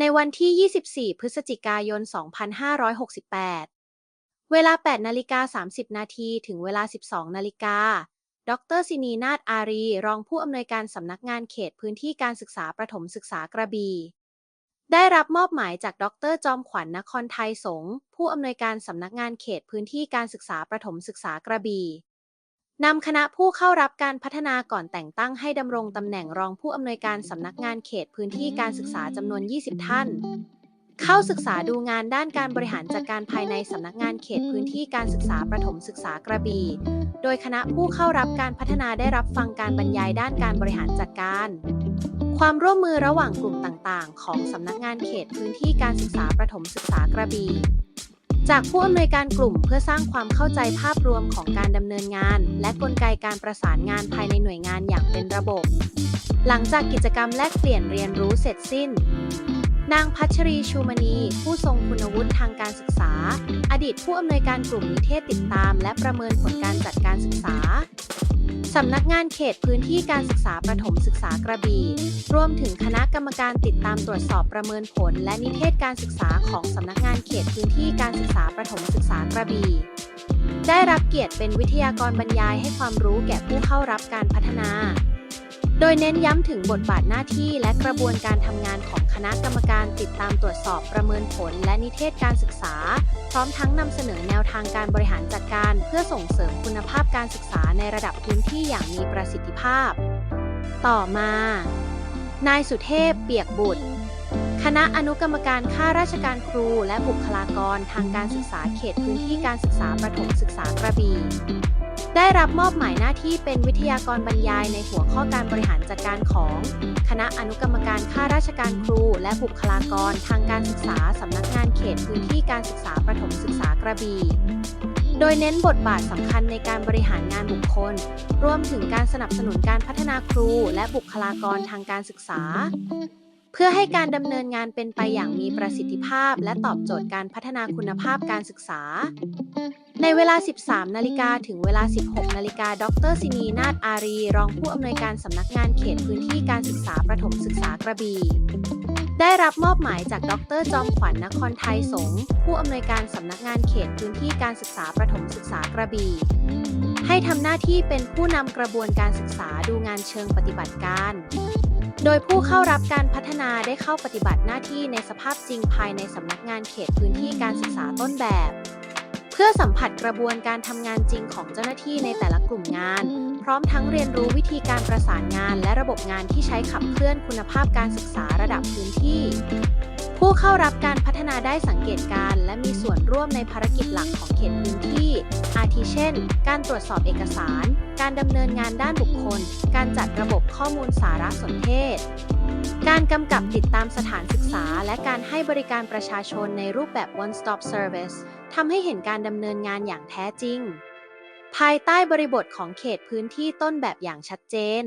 ในวันที่ 24 พฤศจิกายน 2568 เวลา 8 นาฬิกา 30 นาทีถึงเวลา 12 นาฬิกา ดรศินีนาฏอารี รองผู้อำนวยการสำนักงานเขตพื้นที่การศึกษาประถมศึกษากระบี่ ได้รับมอบหมายจากดรจอมขวัญนครไทยสงผู้อำนวยการสำนักงานเขตพื้นที่การศึกษาประถมศึกษากระบี่ นำคณะผู้เข้ารับการพัฒนาก่อนแต่งตั้งให้ดำรงตำแหน่งรองผู้อำนวยการสำนักงานเขตพื้นที่การศึกษาจำนวน 20 ท่าน เข้าศึกษาดูงานด้านการบริหารจัดการภายในสำนักงานเขตพื้นที่การศึกษาประถมศึกษากระบี่ โดยคณะผู้เข้ารับการพัฒนาได้รับฟังการบรรยายด้านการบริหารจัดการ ความร่วมมือระหว่างกลุ่มต่างๆ ของสำนักงานเขตพื้นที่การศึกษาประถมศึกษากระบี่ จากผู้อำนวยการกลุ่มเพื่อสร้างความเข้าใจภาพรวมของการดำเนินงาน และกลไกการประสานงานภายในหน่วยงานอย่างเป็นระบบ หลังจากกิจกรรมแลกเปลี่ยนเรียนรู้เสร็จสิ้น นางพัชรีชูมณี ผู้ทรงคุณวุฒิทางการศึกษา อดีตผู้อำนวยการกลุ่มนิเทศติดตาม และประเมินผลการจัดการศึกษา สำนักงานเขตพื้นที่การศึกษาประถมศึกษากระบี่รวมถึงคณะกรรมการติดตามตรวจสอบประเมินผล และนิเทศการศึกษาของสำนักงานเขตพื้นที่การศึกษาประถมศึกษากระบี่ได้รับเกียรติเป็นวิทยากรบรรยายให้ความรู้แก่ผู้เข้ารับการพัฒนา โดยเน้นย้ำถึงบทบาทหน้าที่และกระบวนการทำงานของคณะกรรมการติดตามตรวจสอบประเมินผลและนิเทศการศึกษา พร้อมทั้งนำเสนอแนวทางการบริหารจัดการ เพื่อส่งเสริมคุณภาพการศึกษาในระดับพื้นที่อย่างมีประสิทธิภาพ ต่อมา นายสุเทพ เปียกบุตร คณะอนุกรรมการข้าราชการครู และบุคลากรทางการศึกษาเขตพื้นที่การศึกษาประถมศึกษากระบี่ได้รับมอบหมายหน้าที่เป็นวิทยากรบรรยายในหัวข้อการบริหารจัดการของ คณะอนุกรรมการข้าราชการครู และบุคลากรทางการศึกษาสำนักงานเขตพื้นที่การศึกษาประถมศึกษากระบี่โดยเน้นบทบาทสำคัญในการบริหารงานบุคคล รวมถึงการสนับสนุนการพัฒนาครู และบุคลากรทางการศึกษา เพื่อให้การดำเนินงานเป็นไปอย่างมีประสิทธิภาพ และตอบโจทย์การพัฒนาคุณภาพการศึกษา ในเวลา 13 นาฬิกาถึงเวลา 16 นาฬิกา ดรศินีนาฏอารี รองผู้อำนวยการสำนักงานเขตพื้นที่การศึกษาประถมศึกษากระบี่ได้รับมอบหมายจากดรจอมขวัญนครไทยสงผู้อำนวยการสำนักงานเขตพื้นที่การศึกษาประถมศึกษากระบี่ให้ทำหน้าที่เป็นผู้นำกระบวนการศึกษาดูงานเชิงปฏิบัติการ โดยผู้เข้ารับการพัฒนาได้เข้าปฏิบัติหน้าที่ในสภาพจริงภายในสำนักงานเขตพื้นที่การศึกษาต้นแบบ เพื่อสัมผัสกระบวนการทำงานจริงของเจ้าหน้าที่ในแต่ละกลุ่มงาน พร้อมทั้งเรียนรู้วิธีการประสานงานและระบบงานที่ใช้ขับเคลื่อนคุณภาพการศึกษาระดับพื้นที่ ผู้เข้ารับการพัฒ นาได้สังเกตการและมีส่วนร่วมในภารกิจหลักของเขตพื้นที่ อาทิเช่น การตรวจสอบเอกสาร การดำเนินงานด้านบุคคล การจัดระบบข้อมูลสารสนเทศ การกำกับติดตามสถานศึกษา และการให้บริการประชาชนในรูปแบบ one stop service ทำให้เห็นการดำเนินงานอย่างแท้จริง ภายใต้บริบทของเขตพื้นที่ต้นแบบอย่างชัดเจน